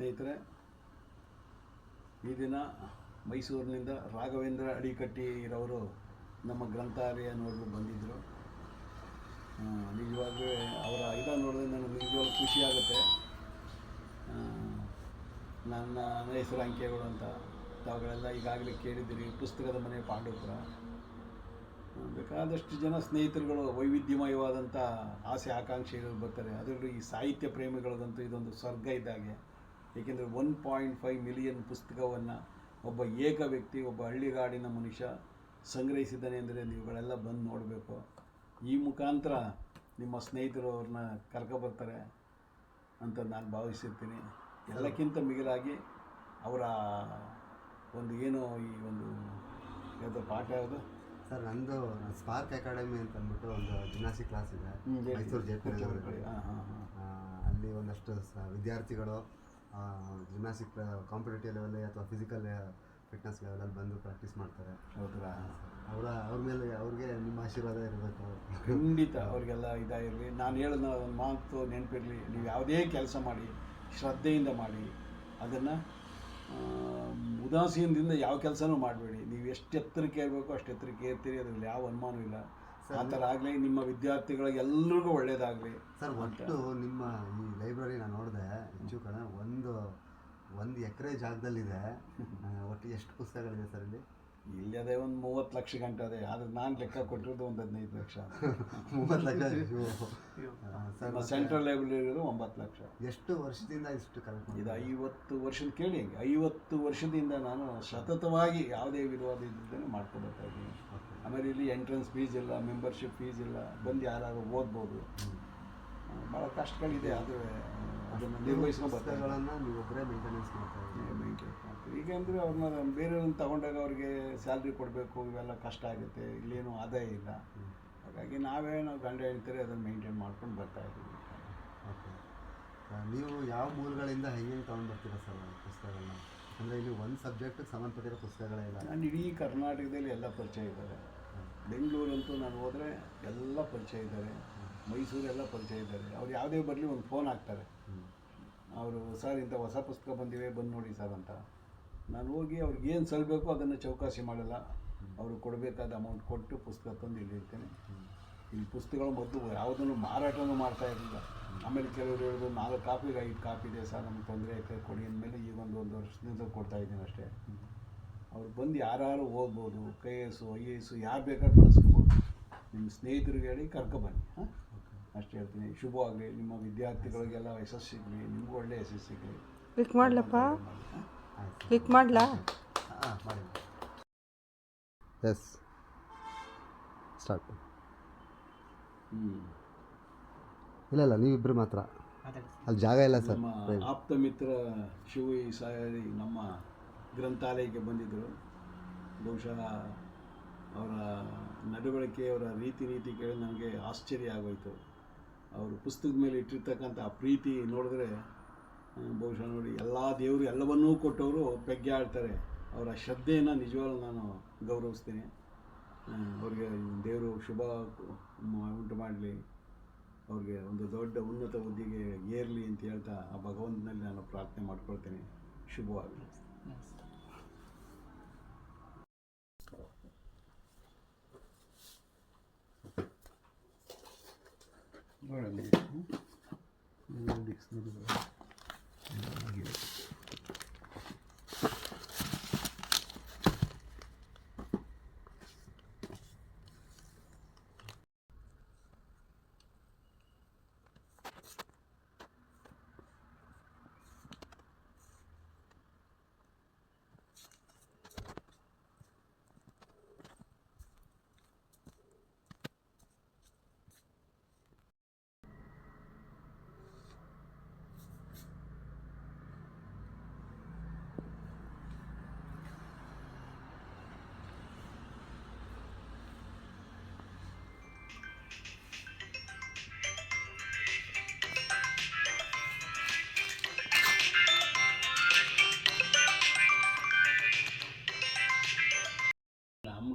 ಸ್ನೇಹಿತರೆ, ಈ ದಿನ ಮೈಸೂರಿನಿಂದ ರಾಘವೇಂದ್ರ ಅಡಿಕಟ್ಟಿರವರು ನಮ್ಮ ಗ್ರಂಥಾಲಯ ನೋಡಲು ಬಂದಿದ್ದರು ನಿಜವಾಗಿ ಅವರ ಇದ ನೋಡಿದ್ರೆ ನನಗೆ ನಿಜವಾಗ್ಲೂ ಖುಷಿಯಾಗುತ್ತೆ ನನ್ನ ಹೆಸರು ಅಂಕೆಗಳು ಅಂತ ತಾವುಗಳೆಲ್ಲ ಈಗಾಗಲೇ ಕೇಳಿದ್ದೀರಿ, ಪುಸ್ತಕದ ಮನೆ ಪಾಂಡವಪುರ. ಬೇಕಾದಷ್ಟು ಜನ ಸ್ನೇಹಿತರುಗಳು ವೈವಿಧ್ಯಮಯವಾದಂಥ ಆಸೆ, ಆಕಾಂಕ್ಷೆಗಳು ಬರ್ತಾರೆ. ಅದರಲ್ಲೂ ಈ ಸಾಹಿತ್ಯ ಪ್ರೇಮಿಗಳಿಗಂತೂ ಇದೊಂದು ಸ್ವರ್ಗ ಇದ್ದಾಗೆ. ಏಕೆಂದರೆ ಒನ್ ಪಾಯಿಂಟ್ ಫೈವ್ ಮಿಲಿಯನ್ ಪುಸ್ತಕವನ್ನು ಒಬ್ಬ ಏಕ ವ್ಯಕ್ತಿ ಒಬ್ಬ ಹಳ್ಳಿಗಾಡಿನ ಮನುಷ್ಯ ಸಂಗ್ರಹಿಸಿದ್ದಾನೆ ಅಂದರೆ ನೀವುಗಳೆಲ್ಲ ಬಂದು ನೋಡಬೇಕು. ಈ ಮುಖಾಂತರ ನಿಮ್ಮ ಸ್ನೇಹಿತರು ಅವ್ರನ್ನ ಕರ್ಕೊಬರ್ತಾರೆ ಅಂತ ನಾನು ಭಾವಿಸಿರ್ತೀನಿ. ಎಲ್ಲಕ್ಕಿಂತ ಮಿಗಿಲಾಗಿ ಅವರ ಒಂದು ಏನು ಈ ಒಂದು ಯಾವುದೋ ಪಾಠ ಯಾವುದು? ಸರ್ ನಂದು ಸ್ಪಾರ್ಕ್ ಅಕಾಡೆಮಿ ಅಂತ ಅಂದ್ಬಿಟ್ಟು ಒಂದು ಜಿಮ್ನಾಸ್ಟಿಕ್ ಕ್ಲಾಸ್ ಇದೆ. ಮೈಸೂರು ಜೆ ಹಾಂ ಹಾಂ ಹಾಂ. ಅಲ್ಲಿ ಒಂದಷ್ಟು ವಿದ್ಯಾರ್ಥಿಗಳು ಜಿಮ್ನಾಸ್ಟಿಕ್ ಕಾಂಪಿಟೇಟಿವ್ ಲೆವೆಲ್ ಅಥವಾ ಫಿಸಿಕಲ್ ಫಿಟ್ನೆಸ್ ಲೆವೆಲಲ್ಲಿ ಬಂದು ಪ್ರಾಕ್ಟೀಸ್ ಮಾಡ್ತಾರೆ. ಹೌದಾ ಅವರ ಅವ್ರ ಮೇಲೆ ಅವ್ರಿಗೆ ನಿಮ್ಮ ಆಶೀರ್ವಾದ ಇರಬೇಕು. ಖಂಡಿತ ಅವ್ರಿಗೆಲ್ಲ ಇದಾಗಿರಲಿ. ನಾನು ಹೇಳಿದ ಒಂದು ಮಾತು ನೆನಪಿರಲಿ. ನೀವು ಯಾವುದೇ ಕೆಲಸ ಮಾಡಿ ಶ್ರದ್ಧೆಯಿಂದ ಮಾಡಿ ಅದನ್ನು ಉದಾಸೀನದಿಂದ ಯಾವ ಕೆಲಸನೂ ಮಾಡಬೇಡಿ. ನೀವು ಎಷ್ಟು ಎತ್ತರಕ್ಕೆ ಇರಬೇಕು ಅಷ್ಟು ಎತ್ತರಕ್ಕೆ ಏರ್ತೀರಿ. ಅದರಲ್ಲಿ ಯಾವ ಅನುಮಾನವೂ ಇಲ್ಲ. ಆ ಥರ ಆಗಲಿ ನಿಮ್ಮ ವಿದ್ಯಾರ್ಥಿಗಳಿಗೆ ಎಲ್ರಿಗೂ ಒಳ್ಳೆಯದಾಗಲಿ ಸರ್ ಒಟ್ಟು ನಿಮ್ಮ ಈ ಲೈಬ್ರರಿ ನಾನು ನೋಡಿದೆ ಹೆಚ್ಚು ಕಡೆ ಒಂದು ಒಂದು ಎಕರೆ ಜಾಗದಲ್ಲಿದೆ. ಒಟ್ಟು ಎಷ್ಟು ಪುಸ್ತಕಗಳಿದೆ ಸರ್ ಇಲ್ಲಿ? ಇಲ್ಲಿ ಅದೇ ಒಂದು ಮೂವತ್ತು ಲಕ್ಷ ಗಂಟೆ ಅದೇ. ಆದ್ರೆ ನಾನು ಲೆಕ್ಕ ಕೊಟ್ಟಿರೋದು ಒಂದು ಹದಿನೈದು ಲಕ್ಷ. ಮೂವತ್ತು ಲಕ್ಷ? ಸರ್ ಸೆಂಟ್ರಲ್ ಲೈಬ್ರರಿ ಇರೋದು ಒಂಬತ್ತು ಲಕ್ಷ. ಎಷ್ಟು ವರ್ಷದಿಂದ ಇಷ್ಟು ಕಲೆಕ್ಟ್ ಇದು ಐವತ್ತು ವರ್ಷದ ಕೇಳಿ ಹೆಂಗೆ? ಐವತ್ತು ವರ್ಷದಿಂದ ನಾನು ಸತತವಾಗಿ ಯಾವುದೇ ವಿರೋಧ ಇದ್ದೇ ಮಾಡ್ಕೊಳ್ತಾ ಇದ್ದೀನಿ. ಆಮೇಲೆ ಇಲ್ಲಿ ಎಂಟ್ರೆನ್ಸ್ ಫೀಸ್ ಇಲ್ಲ ಮೆಂಬರ್ಶಿಪ್ ಫೀಸ್ ಇಲ್ಲ ಬಂದು ಯಾರು ಓದ್ಬೋದು. ಭಾಳ ಕಷ್ಟಗಳಿದೆ ಆದರೆ ಅದನ್ನು ನಿರ್ವಹಿಸ್ಕೊಂಡು. ಪುಸ್ತಕಗಳನ್ನು ನೀವು ಒಬ್ಬರೇ ಮೇಂಟೆನೆನ್ಸ್ ಮಾಡ್ತಾ ಇದ್ದೀರಿ. maintain ಮಾಡ್ತೀವಿ. ಈಗ ಅಂದರೆ ಅವ್ರನ್ನ ಬೇರೆಯವ್ರನ್ನ ತಗೊಂಡಾಗ ಅವ್ರಿಗೆ ಸ್ಯಾಲ್ರಿ ಕೊಡಬೇಕು ಇವೆಲ್ಲ ಕಷ್ಟ ಆಗುತ್ತೆ ಇಲ್ಲೇನು ಆದಾಯ ಇಲ್ಲ. ಹಾಗಾಗಿ ನಾವೇ ನಾವು ಗಂಡ ಹೇಳ್ತಾರೆ ಅದನ್ನು ಮೇಂಟೈನ್ ಮಾಡ್ಕೊಂಡು ಬರ್ತಾ ಇದ್ದೀವಿ. ಓಕೆ. ನೀವು ಯಾವ ಮೂಲಗಳಿಂದ ಹೆಂಗೆ ತೊಗೊಂಡು ಬರ್ತೀರಾ ಸರ್ ಪುಸ್ತಕಗಳನ್ನ? ಅಂದರೆ ಇಲ್ಲಿ ಒಂದು ಸಬ್ಜೆಕ್ಟಿಗೆ ಸಂಬಂಧಪಟ್ಟಿರೋ ಪುಸ್ತಕಗಳೇ ಇಲ್ಲ. ನಾನು ಇಡೀ ಕರ್ನಾಟಕದಲ್ಲಿ ಎಲ್ಲ ಪರಿಚಯ ಇದ್ದಾರೆ. ಬೆಂಗಳೂರಂತೂ ನಾನು ಹೋದರೆ ಎಲ್ಲ ಪರಿಚಯ ಇದ್ದಾರೆ. ಮೈಸೂರೆಲ್ಲ ಪರಿಚಯ ಇದ್ದಾರೆ. ಅವ್ರು ಯಾವುದೇ ಬರಲಿ ಒಂದು ಫೋನ್ ಹಾಕ್ತಾರೆ. ಅವರು, ಸರ್, ಇಂಥ ಹೊಸ ಪುಸ್ತಕ ಬಂದಿವೆ, ಬಂದು ನೋಡಿ ಸರ್ ಅಂತ. ನಾನು ಹೋಗಿ ಅವ್ರಿಗೆ ಏನು ಸಲ್ಲಬೇಕು ಅದನ್ನು ಚೌಕಾಸಿ ಮಾಡಲ್ಲ. ಅವರು ಕೊಡಬೇಕಾದ ಅಮೌಂಟ್ ಕೊಟ್ಟು ಪುಸ್ತಕ ತಂದು ಇಲ್ಲಿ ಇರ್ತೇನೆ ಇಲ್ಲಿ ಪುಸ್ತಕಗಳು ಮೊದಲು ಯಾವುದನ್ನು ಮಾರಾಟನೂ ಮಾಡ್ತಾ ಇರಲಿಲ್ಲ. ಆಮೇಲೆ ಕೆಲವರು ಹೇಳೋದು ನಾಲ್ಕು ಕಾಪಿಗೆ ಐದು ಕಾಪಿ ಇದೆ ಸರ್ ನಮ್ಗೆ ತೊಂದರೆ ಐತೆ ಕೊಡಿ ಅಂದಮೇಲೆ ಈಗ ಒಂದು ಒಂದು ವರ್ಷದಿಂದ ಕೊಡ್ತಾ ಇದ್ದೀನಿ ಅಷ್ಟೇ. ಅವ್ರು ಬಂದು ಯಾರು ಓದ್ಬೋದು K S I A S ಯಾರು ಬೇಕಾದ್ರೂ ಕಳಿಸ್ಕೋಬೋದು ನಿಮ್ಮ ಸ್ನೇಹಿತರಿಗೆ ಹೇಳಿ ಕರ್ಕೊಬನ್ನಿ ಹಾಂ? ಅಷ್ಟು ಹೇಳ್ತೀನಿ. ಶುಭವಾಗಲಿ ನಿಮ್ಮ ವಿದ್ಯಾರ್ಥಿಗಳಿಗೆಲ್ಲ ಯಶಸ್ಸು ಸಿಗಲಿ ನಿಮಗೂ ಒಳ್ಳೆ ಯಶಸ್ಸು ಸಿಗಲಿ. ಕ್ಲಿಕ್ ಮಾಡ್ಲಪ್ಪ? ಆಯ್ತು ಕ್ಲಿಕ್ ಮಾಡಲಾ? ಹಾಂ ಮಾಡಿ ಎಸ್ ಸ್ಟಾರ್ಟ್ ಇಲ್ಲ ಇಲ್ಲ ನೀವಿಬ್ಬರು ಮಾತ್ರ. ಅಲ್ಲಿ ಜಾಗ ಇಲ್ಲ ಸರ್. ನಮ್ಮ ಆಪ್ತ ಮಿತ್ರ ಶಿವಿ ಸಾಯಿ ಸಾರಿ ನಮ್ಮ ಗ್ರಂಥಾಲಯಕ್ಕೆ ಬಂದಿದ್ದರು. ಬಹುಶಃ ಅವರ ನಡವಳಿಕೆ ಅವರ ರೀತಿ ನೀತಿ ಕೇಳಿ ನನಗೆ ಆಶ್ಚರ್ಯ ಆಗೋಯ್ತು. ಅವರು ಪುಸ್ತಕದ ಮೇಲೆ ಇಟ್ಟಿರ್ತಕ್ಕಂಥ ಆ ಪ್ರೀತಿ ನೋಡಿದ್ರೆ ಬಹುಶಃ ನೋಡಿ ಎಲ್ಲ ದೇವರು ಎಲ್ಲವನ್ನೂ ಕೊಟ್ಟವರು ಪೆಗ್ಗೆ ಆಡ್ತಾರೆ ಅವರ ಶ್ರದ್ಧೆಯನ್ನು ನಿಜವಾಗ್ಲೂ ನಾನು ಗೌರವಿಸ್ತೀನಿ. ಅವ್ರಿಗೆ ದೇವರು ಶುಭ ಉಂಟು ಮಾಡಲಿ. ಅವ್ರಿಗೆ ಒಂದು ದೊಡ್ಡ ಉನ್ನತ ಹುದ್ದೆಗೆ ಏರಲಿ ಅಂತ ಹೇಳ್ತಾ ಆ ಭಗವಂತನಲ್ಲಿ ನಾನು ಪ್ರಾರ್ಥನೆ ಮಾಡ್ಕೊಳ್ತೇನೆ. ಶುಭವಾಗಲಿ. ನಮ್ಮ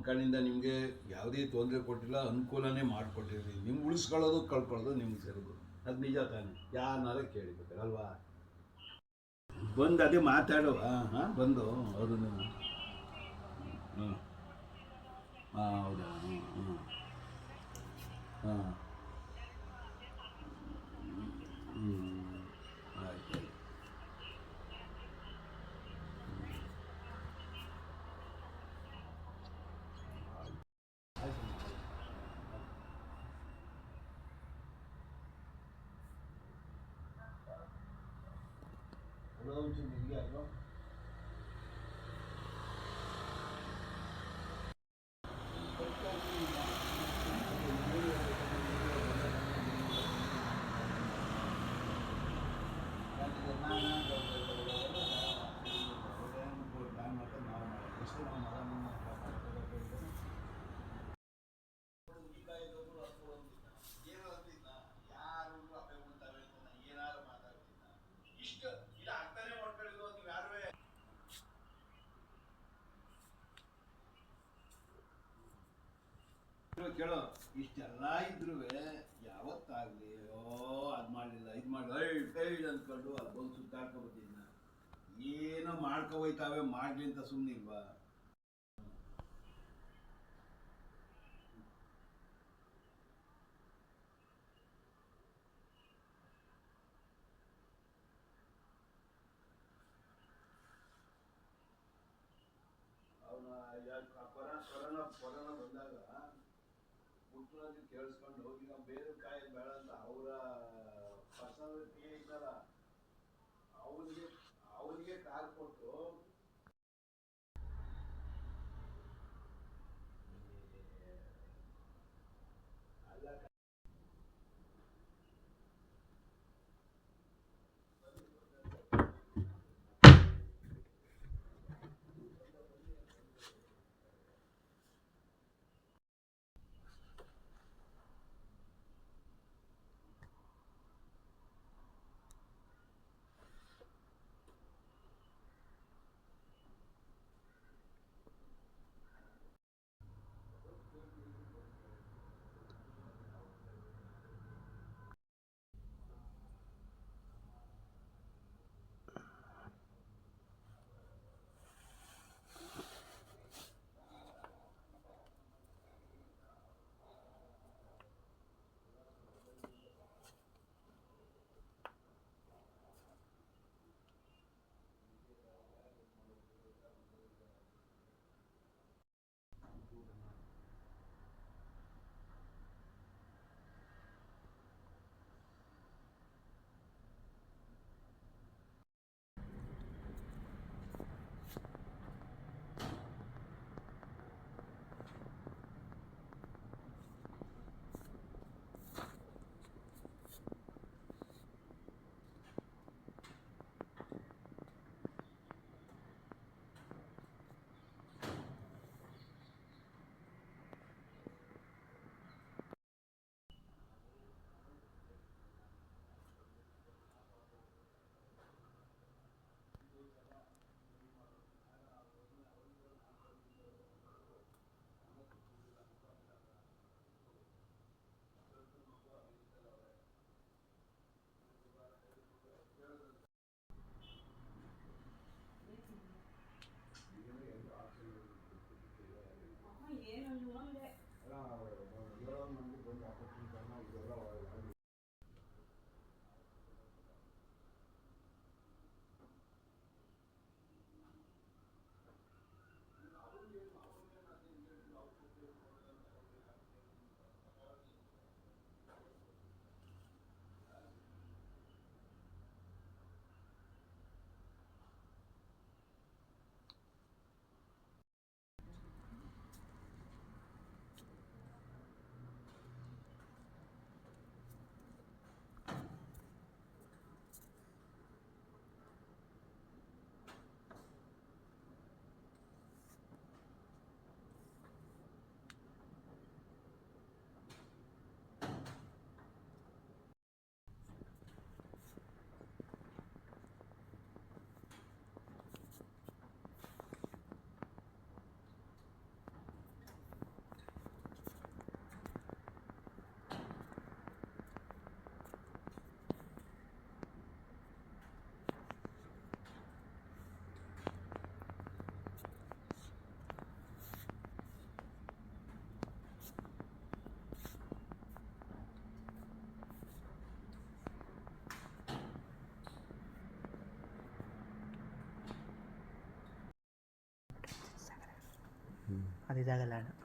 ಕಡೆಯಿಂದ ನಿಮಗೆ ಯಾವುದೇ ತೊಂದರೆ ಕೊಟ್ಟಿಲ್ಲ, ಅನುಕೂಲನೇ ಮಾಡಿಕೊಟ್ಟಿರಿ. ನಿಮ್ಗೆ ಉಳಿಸ್ಕೊಳ್ಳೋದು, ಕಳ್ಕೊಳ್ಳೋದು, ನಿಮ್ಗೆ ಸೇರೋದು. ಅದು ನಿಜ ತಾನೆ. ಯಾರನ್ನಾರ ಕೇಳಿಬೇಕಲ್ವಾ ಬಂದು ಅದೇ ಮಾತಾಡು. ಹಾಂ ಹಾಂ ಬಂದು ಅವರು ಹಾಂ ಹಾಂ ಹೌದಾ? ಹ್ಞೂ ಹ್ಞೂ ಹಾಂ ಹ್ಞೂ ಇದ್ರು ಕೇಳೋ. ಇಷ್ಟೆಲ್ಲ ಇದ್ರು ಯಾವತ್ತಾಗ್ಲಿ ಓ ಅದ್ ಮಾಡಲಿಲ್ಲ, ಇದು ಮಾಡಿ ಐಡ್ ಅಂದ್ಕೊಂಡು ಅದು ಬಂದು ಸುತ್ತಾಡ್ಕೊಬತ್ತೀನಿ ಏನೋ ಮಾಡ್ಕೊ ಹೋಯ್ತಾವೆ ಮಾಡ್ಲಿ ಅಂತ ಸುಮ್ಮನೆ ಇಲ್ವಾ ಕೊರೋನಾ ಕೊರೋನಾ ಬಂದಾಗ ಮುಖ್ಯವಾಗಿ ಕೇಳಿಸ್ಕೊಂಡು ಈಗ ಬೇರೆ ಕಾಯಿ ಬೇಡ ಅಂತ ಅವರ ಪರ್ಸನಾಲಿಟಿ ಇದ್ದಾರ? ಅವನಿಗೆ Adidas Galano.